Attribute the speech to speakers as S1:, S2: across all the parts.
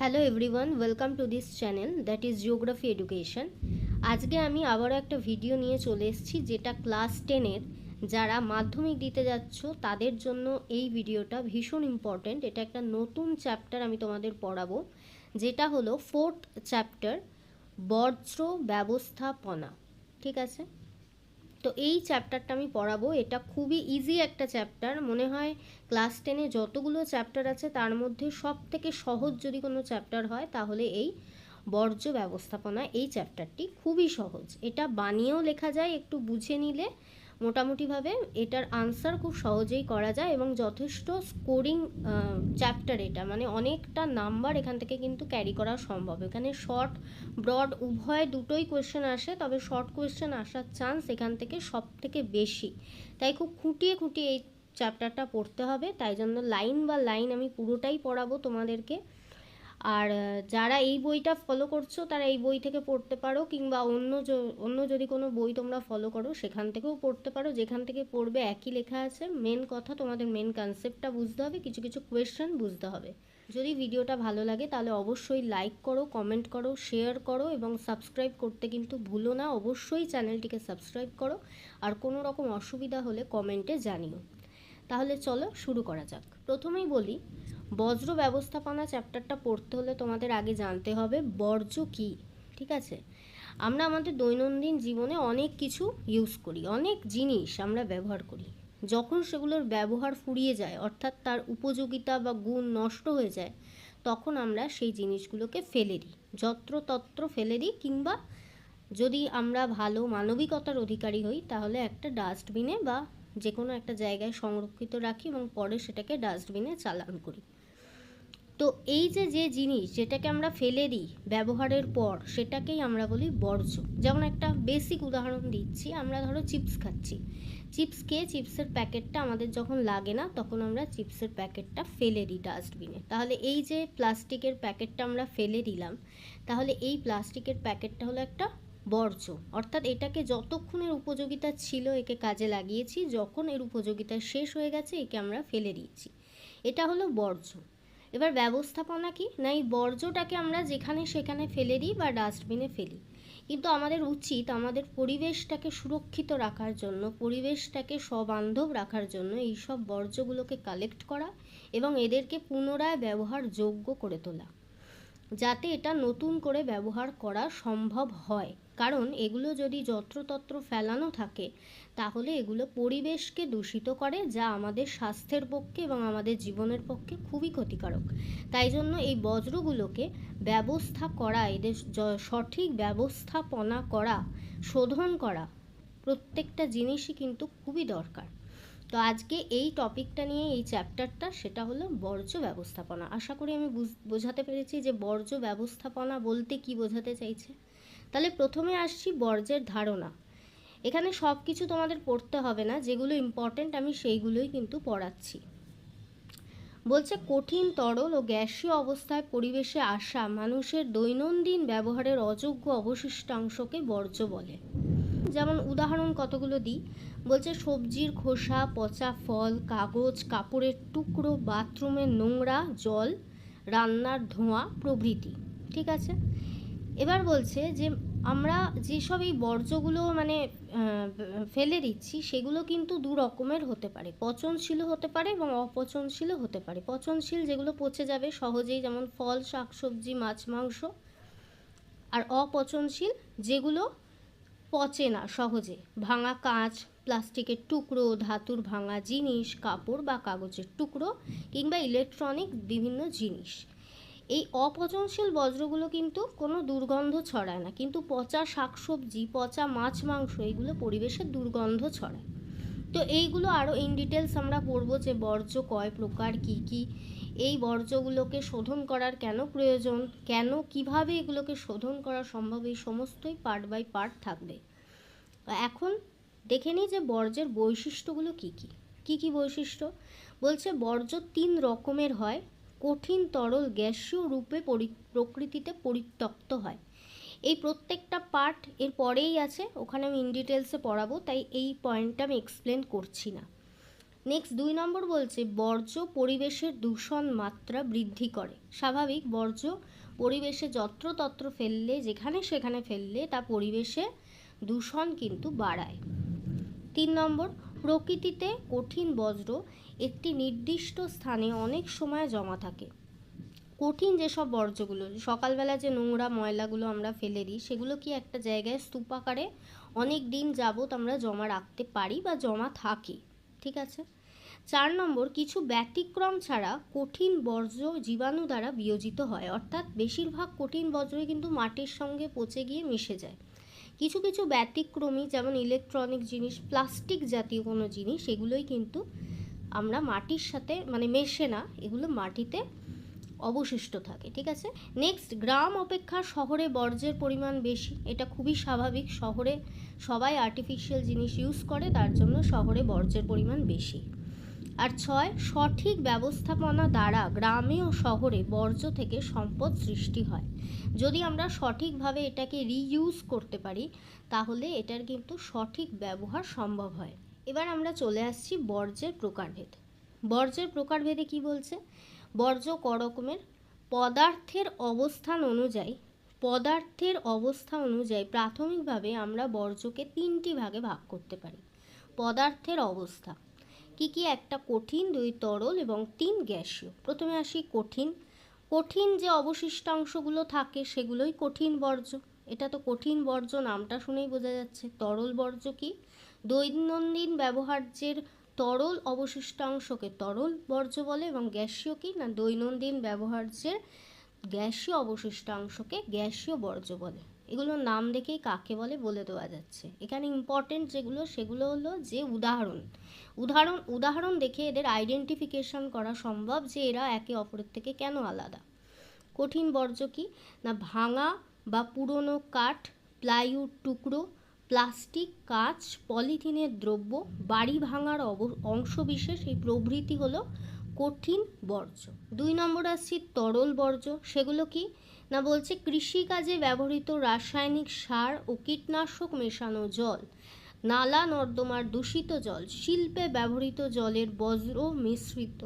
S1: Hello everyone welcome to this channel that is geography education আজকে আমি আবারও একটা ভিডিও নিয়ে চলে এসেছি, যেটা ক্লাস টেনের যারা মাধ্যমিক দিতে যাচ্ছ, তাদের জন্য এই ভিডিওটা ভীষণ ইম্পর্ট্যান্ট এটা একটা নতুন চ্যাপ্টার আমি তোমাদের পড়াবো, যেটা হলো ফোর্থ চ্যাপ্টার বর্জ্য ব্যবস্থাপনা। ঠিক আছে? তো এই চ্যাপ্টারটা আমি পড়াবো। এটা খুবই ইজি একটা চ্যাপ্টার মনে হয় ক্লাস টেনে যতগুলো চ্যাপ্টার আছে, তার মধ্যে সব থেকে সহজ যদি কোনো চ্যাপ্টার হয়, তাহলে এই বর্জ্য ব্যবস্থাপনা এই চ্যাপ্টারটি খুবই সহজ। এটা বানিয়েও লেখা যায়, একটু বুঝে নিলে মোটামুটিভাবে এটার আনসার খুব সহজেই করা যায় এবং যথেষ্ট স্কোরিং চ্যাপ্টার এটা। মানে অনেকটা নাম্বার এখান থেকে কিন্তু ক্যারি করা সম্ভব। এখানে শর্ট ব্রড উভয় দুটোই কোয়েশ্চেন আসে, তবে শর্ট কোয়েশ্চেন আসার চান্স এখান থেকে সব থেকে বেশি। তাই খুব খুঁটিয়ে খুঁটিয়ে এই চ্যাপ্টারটা পড়তে হবে। তাই জন্য লাইন বা লাইন আমি পুরোটাই পড়াবো তোমাদেরকে। আর যারা এই বইটা ফলো করছ তারা এই বই থেকে পড়তে পারো কিংবা অন্য অন্য যদি কোনো বই তোমরা ফলো করো সেখান থেকেও পড়তে পারো। যেখান থেকে পড়বে একই লেখা আছে মেন কথা তোমাদের মেন কনসেপ্টটা বুঝতে হবে, কিছু কিছু কোয়েশ্চেন বুঝতে হবে। যদি ভিডিওটা ভালো লাগে তাহলে অবশ্যই লাইক করো কমেন্ট করো শেয়ার করো এবং সাবস্ক্রাইব করতে কিন্তু ভুলো না। অবশ্যই চ্যানেলটিকে সাবস্ক্রাইব করো আর কোনো রকম অসুবিধা হলে কমেন্টে জানিও। তাহলে চলো শুরু করা যাক। প্রথমেই বলি বজ্র ব্যবস্থাপনা চ্যাপ্টারটা পড়তে হলে তোমাদের আগে জানতে হবে, বর্জ্য কী? ঠিক আছে? আমরা আমাদের দৈনন্দিন জীবনে অনেক কিছু ইউজ করি, অনেক জিনিস আমরা ব্যবহার করি। যখন সেগুলোর ব্যবহার ফুরিয়ে যায়, অর্থাৎ তার উপযোগিতা বা গুণ নষ্ট হয়ে যায়, তখন আমরা সেই জিনিসগুলোকে ফেলে দিই, যত্রতত্র ফেলে দিই কিংবা যদি আমরা ভালো মানবিকতার অধিকারী হই, তাহলে একটা ডাস্টবিনে বা যে কোনো একটা জায়গায় সংরক্ষিত রাখি এবং পরে সেটাকে ডাস্টবিনে চালান করি। তো এই যে যে জিনিস যেটাকে আমরা ফেলে দিই ব্যবহারের পর, সেটাকেই আমরা বলি বর্জ্য। যেমন একটা বেসিক উদাহরণ দিচ্ছি, আমরা ধরো চিপস খাচ্ছি। চিপস খেয়ে চিপসের প্যাকেটটা আমাদের যখন লাগে না, তখন আমরা চিপসের প্যাকেটটা ফেলে দিই ডাস্টবিনে তাহলে এই যে প্লাস্টিকের প্যাকেটটা আমরা ফেলে দিলাম, তাহলে এই প্লাস্টিকের প্যাকেটটা হলো একটা বর্জ্য। অর্থাৎ এটাকে যতক্ষণের উপযোগিতা ছিল একে কাজে লাগিয়েছি, যখন এর উপযোগিতা শেষ হয়ে গেছে, একে আমরা ফেলে দিয়েছি এটা হলো বর্জ্য। এবার ব্যবস্থাপনা কি? না, এই বর্জ্যটাকে আমরা যেখানে সেখানে ফেলে দিই বা ডাস্টবিনে ফেলি। কিন্তু আমাদের উচিত আমাদের পরিবেশটাকে সুরক্ষিত রাখার জন্য, পরিবেশটাকে সবান্ধব রাখার জন্য এই সব বর্জ্যগুলোকে কালেক্ট করা এবং এদেরকে পুনরায় ব্যবহারযোগ্য করে তোলা। যাতে এটা নতুন করে ব্যবহার করা সম্ভব হয়। কারণ এগুলো যদি যত্রতত্র ফেলানো থাকে, তাহলে এগুলো পরিবেশকে দূষিত করে, যা আমাদের স্বাস্থ্যের পক্ষে এবং আমাদের জীবনের পক্ষে খুবই ক্ষতিকারক। তাই জন্য এই বজ্রগুলোকে ব্যবস্থা করা, এদের সঠিক ব্যবস্থাপনা করা, শোধন করা প্রত্যেকটা জিনিসই কিন্তু খুবই দরকার। তো আজকে এই টপিকটা নিয়ে, এই চ্যাপ্টারটা, সেটা হলো বর্জ্য ব্যবস্থাপনা। আশা করি আমি বোঝাতে পেরেছি যে বর্জ্য ব্যবস্থাপনা বলতে কি বোঝাতে চাইছে। তাহলে প্রথমে আসছি বর্জ্যের ধারণা। এখানে সব কিছু তোমাদের পড়তে হবে না, যেগুলো ইম্পর্টেন্ট আমি সেইগুলোই কিন্তু পড়াচ্ছি। বলছে, কঠিন, তরল ও গ্যাসীয় অবস্থায় পরিবেশে আসা মানুষের দৈনন্দিন ব্যবহারের অযোগ্য অবশিষ্টাংশকে বর্জ্য বলে। যেমন উদাহরণ কতগুলো দিই? বলছে, সবজির খোসা, পচা ফল, কাগজ, কাপড়ের টুকরো, বাথরুমের নোংরা জল, রান্নার ধোঁয়া প্রভৃতি। ঠিক আছে? এবার বলছে যে আমরা যেসব এই বর্জ্যগুলো মানে ফেলে দিচ্ছি, সেগুলো কিন্তু দু রকমের হতে পারে। পচনশীলও হতে পারে এবং অপচনশীলও হতে পারে। পচনশীল যেগুলো পচে যাবে, সহজেই যেমন ফল, শাকসবজি, মাছ, মাংস। আর অপচনশীল যেগুলো পচে না সহজে, ভাঙা কাঁচ, প্লাস্টিকের টুকরো, ধাতুর ভাঙা জিনিস, কাপড় বা কাগজের টুকরো কিংবা ইলেকট্রনিক বিভিন্ন জিনিস। এই অপচনশীল বজ্রগুলো কিন্তু কোনো দুর্গন্ধ ছড়ায় না। কিন্তু পচা শাকসবজি, পচা মাছ, মাংস এগুলো পরিবেশের দুর্গন্ধ ছড়ায়। তো এইগুলো আরও ইন ডিটেলস আমরা পড়ব যে বর্জ্য কয় প্রকার, কি কি? এই বর্জ্যগুলোকে শোধন করার কেন প্রয়োজন? কেন, কীভাবে এগুলোকে শোধন করা সম্ভব? এই সমস্তই পার্ট বাই পার্ট থাকবে। এখন দেখে নিই যে বর্জ্যের বৈশিষ্ট্যগুলো কি কি? কি কি বৈশিষ্ট্য? বলছে বর্জ্য তিন রকমের হয়। কঠিন তরল গ্যাসীয় রূপে পরি, প্রকৃতিতে পরিত্যক্ত হয়। এই প্রত্যেকটা পার্ট এর পরেই আছে, ওখানে আমি ইন ডিটেলসে পড়াবো, তাই এই পয়েন্টটা আমি এক্সপ্লেন করছি না। নেক্সট দুই নম্বর বলছে, বর্জ্য পরিবেশের দূষণ মাত্রা বৃদ্ধি করে। স্বাভাবিক, বর্জ্য পরিবেশে যত্রতত্র ফেললে, যেখানে সেখানে ফেললে, তা পরিবেশে দূষণ কিন্তু বাড়ায়। তিন নম্বর প্রকৃতিতে কঠিন বজ্র একটি নির্দিষ্ট স্থানে অনেক সময় জমা থাকে। কঠিন যেসব বর্জ্যগুলো, সকালবেলা যে নোংরা ময়লাগুলো আমরা ফেলে দিই, সেগুলো কি একটা জায়গায় স্তূপাকারে অনেক দিন যাবত আমরা জমা রাখতে পারি বা জমা থাকে, ঠিক আছে? চার নম্বর, কিছু ব্যতিক্রম ছাড়া কঠিন বর্জ্য জীবাণু দ্বারা বিয়োজিত হয়। অর্থাৎ বেশিরভাগ কঠিন বর্জ্যই কিন্তু মাটির সঙ্গে পচে গিয়ে মিশে যায়। কিছু কিছু ব্যতিক্রমী যেমন ইলেকট্রনিক জিনিস প্লাস্টিক জাতীয় কোনো জিনিস, এগুলোই কিন্তু আমরা মাটির সাথে মানে মেশে না, এগুলো মাটিতে অবশিষ্ট থাকে, ঠিক আছে? নেক্সট গ্রাম অপেক্ষা শহরে বর্জ্যের পরিমাণ বেশি, এটা খুবই স্বাভাবিক, শহরে সবাই আর্টিফিশিয়াল জিনিস ইউজ করে, তার জন্য শহরে বর্জ্যের পরিমাণ বেশি। আর ছয়, সঠিক ব্যবস্থাপনা দ্বারা গ্রামে ও শহরে বর্জ্য থেকে সম্পদ সৃষ্টি হয়। যদি আমরা সঠিকভাবে এটাকে রিইউজ করতে পারি, তাহলে এটার কিন্তু সঠিক ব্যবহার সম্ভব হয়। এবার আমরা চলে আসছি বর্জ্যের প্রকারভেদ। বর্জ্যের প্রকারভেদে কি বলছে? বর্জ্য ক রকমের পদার্থের অবস্থান অনুযায়ী, পদার্থের অবস্থা অনুযায়ী প্রাথমিকভাবে আমরা বর্জ্যকে তিনটি ভাগে ভাগ করতে পারি। পদার্থের অবস্থা কি কি একটা কঠিন, দুই তরল এবং তিন গ্যাসীয়। প্রথমে আসি কঠিন। কঠিন যে অবশিষ্টাংশগুলো থাকে সেগুলোই কঠিন বর্জ্য। এটা তো কঠিন বর্জ্য, নামটা শুনেই বোঝা যাচ্ছে। তরল বর্জ্য কি? দৈনন্দিন ব্যবহার্যের তরল অবশিষ্টাংশকে তরল বর্জ্য বলে এবং গ্যাসীয় কি? না, দৈনন্দিন ব্যবহার্যের গ্যাসীয় অবশিষ্টাংশকে গ্যাসীয় বর্জ্য বলে। এগুলোর নাম দেখেই কাকে বলে বলে দেওয়া যাচ্ছে। এখানে ইম্পর্টেন্ট যেগুলো, সেগুলো হলো যে উদাহরণ। উদাহরণ উদাহরণ দেখে এদের আইডেন্টিফিকেশন করা সম্ভব যে এরা একে অপরের থেকে কেন আলাদা? কঠিন বর্জ্য কি? না ভাঙা বা পুরনো কাঠ প্লাইউড টুকরো প্লাস্টিক কাঁচ পলিথিনের দ্রব্য, বাড়ি ভাঙার অব অংশবিশেষ এই প্রভৃতি হলো কঠিন বর্জ্য। দুই নম্বর আসছি তরল বর্জ্য। সেগুলো কি? না বলছে কৃষিকাজে ব্যবহৃত রাসায়নিক সার ও কীটনাশক মেশানো জল, নালা নর্দমার দূষিত জল, শিল্পে ব্যবহৃত জলের বজ্র মিশ্রিত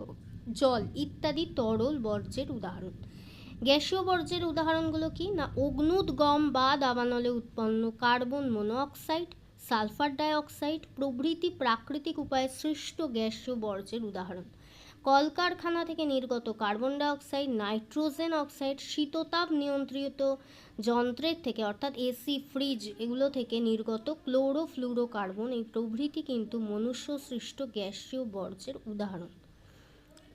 S1: জল ইত্যাদি তরল বর্জ্যের উদাহরণ। গ্যাসীয় বর্জ্যের উদাহরণগুলো কি? না অগ্নুদ্গম বা দাবানলে উৎপন্ন কার্বন মনোঅক্সাইড সালফার ডাইঅক্সাইড প্রভৃতি প্রাকৃতিক উপায়ে সৃষ্ট গ্যাসীয় বর্জ্যের উদাহরণ। কলকারখানা থেকে নির্গত কার্বন ডাইঅক্সাইড, নাইট্রোজেন অক্সাইড, শীততাপ নিয়ন্ত্রিত যন্ত্রের থেকে, অর্থাৎ এসি, ফ্রিজ, এগুলো থেকে নির্গত ক্লোরোফ্লুরোকার্বন এই প্রভৃতি কিন্তু মনুষ্য সৃষ্ট গ্যাসীয় বর্জ্যের উদাহরণ।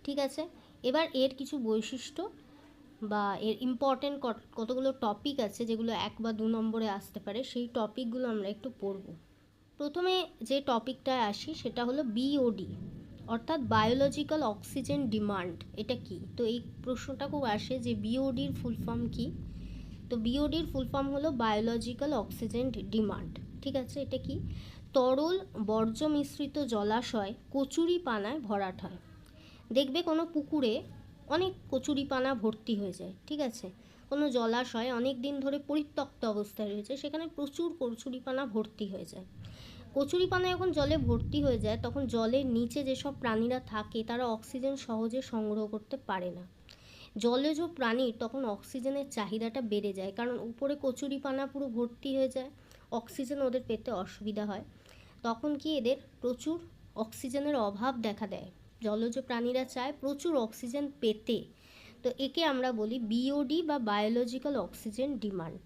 S1: ঠিক আছে? এবার এর কিছু বৈশিষ্ট্য বা এর ইম্পর্টেন্ট কতগুলো টপিক আছে যেগুলো এক বা দু নম্বরে আসতে পারে, সেই টপিকগুলো আমরা একটু পড়ব। প্রথমে যে টপিকটায় আসি, সেটা হলো বিওডি অর্থাৎ বায়োলজিক্যাল অক্সিজেন ডিমান্ড এটা কি? তো এই প্রশ্নটা খুব আসে যে বিওডির ফুল ফর্ম কি? তো বিওডির ফুল ফর্ম হলো বায়োলজিক্যাল অক্সিজেন ডিমান্ড ঠিক আছে? এটা কি? তরল বর্জ্য মিশ্রিত জলাশয় কচুরি পানায় ভরাট হয়। দেখবে কোনো পুকুরে অনেক কচুরিপানা ভর্তি হয়ে যায়, ঠিক আছে? কোনো জলাশয় অনেক দিন ধরে পরিত্যক্ত অবস্থায় রয়েছে, সেখানে প্রচুর কচুরিপানা ভর্তি হয়ে যায়। কচুরিপানা যখন জলে ভর্তি হয়ে যায়, তখন জলের নিচে যেসব প্রাণীরা থাকে, তারা অক্সিজেন সহজে সংগ্রহ করতে পারে না। জলজ প্রাণীর তখন অক্সিজেনের চাহিদাটা বেড়ে যায়, কারণ উপরে কচুরিপানা পুরো ভর্তি হয়ে যায়, অক্সিজেন ওদের পেতে অসুবিধা হয়। তখন কি এদের প্রচুর অক্সিজেনের অভাব দেখা দেয়। জলজ প্রাণীরা চায় প্রচুর অক্সিজেন পেতে। তো একে আমরা বলি বিওডি বা বায়োলজিক্যাল অক্সিজেন ডিমান্ড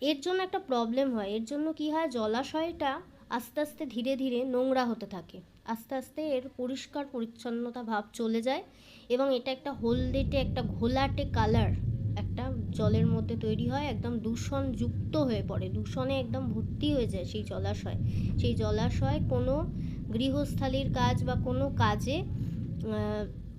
S1: এর জন্য একটা প্রবলেম হয়, এর জন্য কি হয়, জলাশয়টা আস্তে আস্তে ধীরে ধীরে নোংরা হতে থাকে। আস্তে আস্তে এর পরিষ্কার পরিচ্ছন্নতা ভাব চলে যায় এবং এটা একটা হলদেটে, একটা ঘোলাটে কালার একটা জলের মধ্যে তৈরি হয়, একদম দূষণযুক্ত হয়ে পড়ে। দূষণে একদম ভর্তি হয়ে যায় সেই জলাশয়। সেই জলাশয় কোনো গৃহস্থালির কাজ বা কোনো কাজে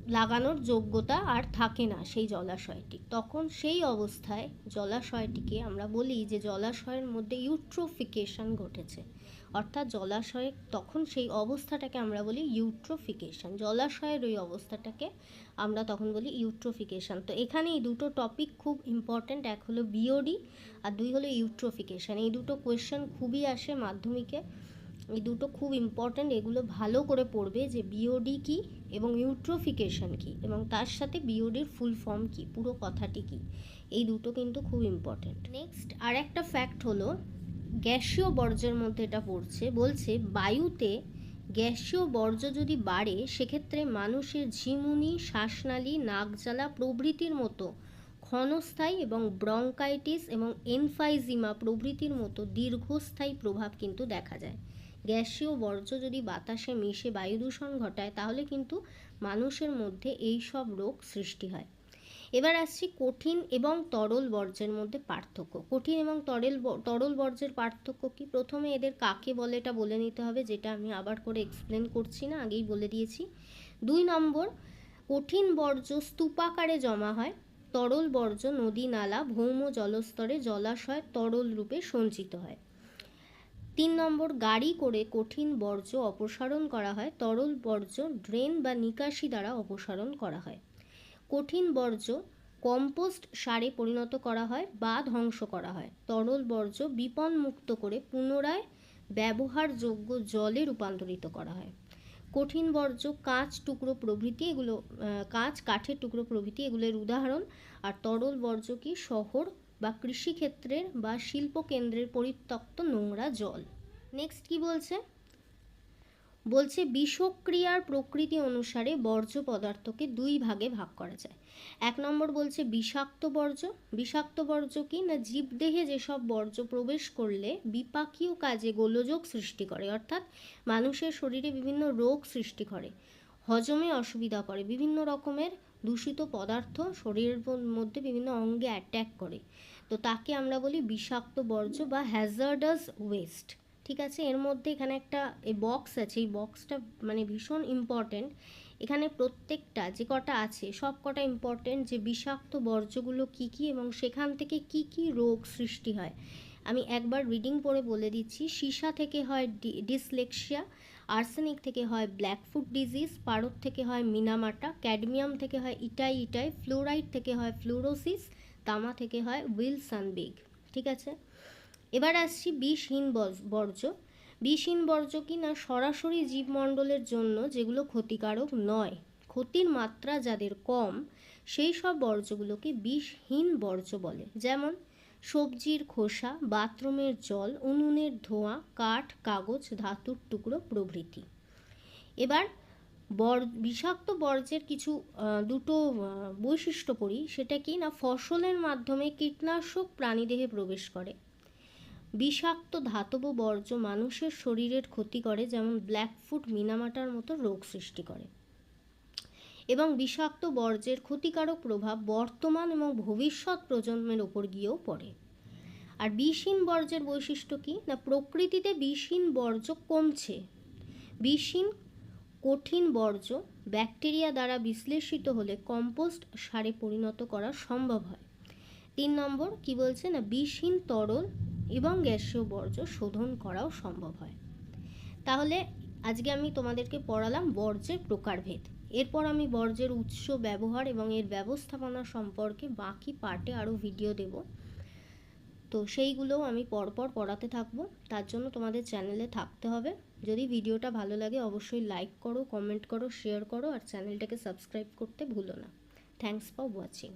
S1: লাগানোর যোগ্যতা আর থাকে না সেই জলাশয়টি। তখন সেই অবস্থায় জলাশয়টিকে আমরা বলি যে জলাশয়ের মধ্যে ইউট্রোফিকেশন ঘটেছে। অর্থাৎ জলাশয়ে তখন সেই অবস্থাটাকে আমরা বলি ইউট্রোফিকেশন জলাশয়ের ওই অবস্থাটাকে আমরা তখন বলি ইউট্রোফিকেশান তো এখানে এই দুটো টপিক খুব ইম্পর্ট্যান্ট এক হলো বিওডি আর দুই হলো ইউট্রোফিকেশান এই দুটো কোয়েশ্চেন খুবই আসে মাধ্যমিকে। এই দুটো খুব ইম্পর্ট্যান্ট এগুলো ভালো করে পড়বে যে বিওডি কি এবং ইউট্রোফিকেশন কি এবং তার সাথে বিওডির ফুল ফর্ম কি, পুরো কথাটি কি। এই দুটো কিন্তু খুব ইম্পর্ট্যান্ট নেক্সট আর একটা ফ্যাক্ট হলো গ্যাসীয় বর্জ্যের মধ্যে এটা পড়ছে, বলছে বায়ুতে গ্যাসীয় বর্জ্য যদি বাড়ে, সেক্ষেত্রে মানুষের ঝিমুনি, শ্বাসনালী, নাকজ্বালা প্রভৃতির মতো ক্ষণস্থায়ী এবং ব্রঙ্কাইটিস এবং এনফাইজিমা প্রভৃতির মতো দীর্ঘস্থায়ী প্রভাব কিন্তু দেখা যায়। গ্যাসীয় বর্জ্য যদি বাতাসে মিশে বায়ু দূষণ ঘটায়, তাহলে কিন্তু মানুষের মধ্যে এই সব রোগ সৃষ্টি হয়। এবার আসছি কঠিন এবং তরল বর্জ্যের মধ্যে পার্থক্য। কঠিন এবং তরল তরল বর্জ্যের পার্থক্য কি? প্রথমে এদের কাকে বলে এটা বলে নিতে হবে, যেটা আমি আবার করে এক্সপ্লেন করছি না, আগেই বলে দিয়েছি। দুই নম্বর, কঠিন বর্জ্য স্তূপাকারে জমা হয়, তরল বর্জ্য নদী নালা, ভৌম জলস্তরে জলাশয় তরল রূপে সঞ্চিত হয়। তিন নম্বর, গাড়ি করে কঠিন বর্জ্য অপসারণ করা হয়, তরল বর্জ্য ড্রেন বা নিকাশি দ্বারা অপসারণ করা হয়। কঠিন বর্জ্য কম্পোস্ট সারে পরিণত করা হয় বা ধ্বংস করা হয়। তরল বর্জ্য বিপন মুক্ত করে পুনরায় ব্যবহারযোগ্য জলে রূপান্তরিত করা হয়। কঠিন বর্জ্য কাঁচ, টুকরো প্রভৃতি এগুলো কাঁচ, কাঠের টুকরো প্রভৃতি এগুলোর উদাহরণ। আর তরল বর্জ্য কি শহর বা কৃষিক্ষেত্রের বা শিল্প কেন্দ্রের পরিত্যক্ত নোংরা জল। নেক্সট কি বলছে? বলছে, বিষক্রিয়ার প্রকৃতি অনুসারে বর্জ্য পদার্থকে দুই ভাগে ভাগ করা যায়। এক নম্বর বলছে, বিষাক্ত বর্জ্য। বিষাক্ত বর্জ্য কি? না, জীবদেহে যেসব বর্জ্য প্রবেশ করলে বিপাকীয় কাজে গোলযোগ সৃষ্টি করে, অর্থাৎ মানুষের শরীরে বিভিন্ন রোগ সৃষ্টি করে। হজমে অসুবিধা করে বিভিন্ন রকমের দূষিত পদার্থ শরীরের মধ্যে বিভিন্ন অঙ্গে অ্যাট্যাক করে। তো তাকে আমরা বলি বিষাক্ত বর্জ্য বা হ্যাজার্ডাস ওয়েস্ট ঠিক আছে? এর মধ্যে এখানে একটা বক্স আছে, এই বক্সটা মানে ভীষণ ইম্পর্ট্যান্ট এখানে প্রত্যেকটা যে কটা আছে, সব কটা ইম্পর্ট্যান্ট যে বিষাক্ত বর্জ্যগুলো কি কি এবং সেখান থেকে কি কি রোগ সৃষ্টি হয়। আমি একবার রিডিং পড়ে বলে দিচ্ছি। সীসা থেকে হয় ডিসলেক্সিয়া আর্সেনিক থেকে হয় ব্ল্যাকফুট ডিজিজ পারদ থেকে হয় মিনামাটা ক্যাডমিয়াম থেকে হয় ইটাই ইটাই ফ্লোরাইড থেকে হয় ফ্লোরোসিস তামা থেকে হয় উইলসন বিগ ঠিক আছে? এবার আসছি বিষহীন বর্জ্য। বিষহীন বর্জ্য কি না সরাসরি জীবমণ্ডলের জন্য যেগুলো ক্ষতিকারক নয়, ক্ষতির মাত্রা যাদের কম, সেই সব বর্জ্যগুলোকে বিষহীন বর্জ্য বলে। যেমন সবজির খোসা, বাথরুমের জল, উনুনের ধোঁয়া, কাঠ, কাগজ, ধাতুর টুকরো, প্রভৃতি। এবার বর, বিষাক্ত বর্জ্যের কিছু দুটো বৈশিষ্ট্য পড়ি। সেটা কি না ফসলের মাধ্যমে কীটনাশক প্রাণীদেহে প্রবেশ করে। বিষাক্ত ধাতব বর্জ্য মানুষের শরীরের ক্ষতি করে, যেমন ব্ল্যাকফুট মিনামাটার মতো রোগ সৃষ্টি করে। এবং বিষাক্ত বর্জ্যের ক্ষতিকারক প্রভাব বর্তমান এবং ভবিষ্যৎ প্রজন্মের ওপর গিয়েও পড়ে। আর বিষহীন বর্জ্যের বৈশিষ্ট্য কি? না, প্রকৃতিতে বিষহীন বর্জ্য কমছে। বিষহীন কঠিন বর্জ্য ব্যাকটেরিয়া দ্বারা বিশ্লেষিত হলে কম্পোস্ট সারে পরিণত করা সম্ভব হয়। তিন নম্বর, কি বলছে? না, বিষহীন তরল এবং গ্যাসীয় বর্জ্য শোধন করাও সম্ভব হয়। তাহলে আজকে আমি তোমাদেরকে পড়ালাম বর্জ্যের প্রকারভেদ। এরপর আমি বর্জ্যের উৎস, ব্যবহার এবং এর ব্যবস্থাপনা সম্পর্কে বাকি পার্টে আরও ভিডিও দেব। তো সেইগুলোও আমি পরপর পড়াতে থাকব। তার জন্য তোমাদের চ্যানেলে থাকতে হবে। যদি ভিডিওটা ভালো লাগে অবশ্যই লাইক করো, কমেন্ট করো, শেয়ার করো আর চ্যানেলটাকে সাবস্ক্রাইব করতে ভুলো না। Thanks for watching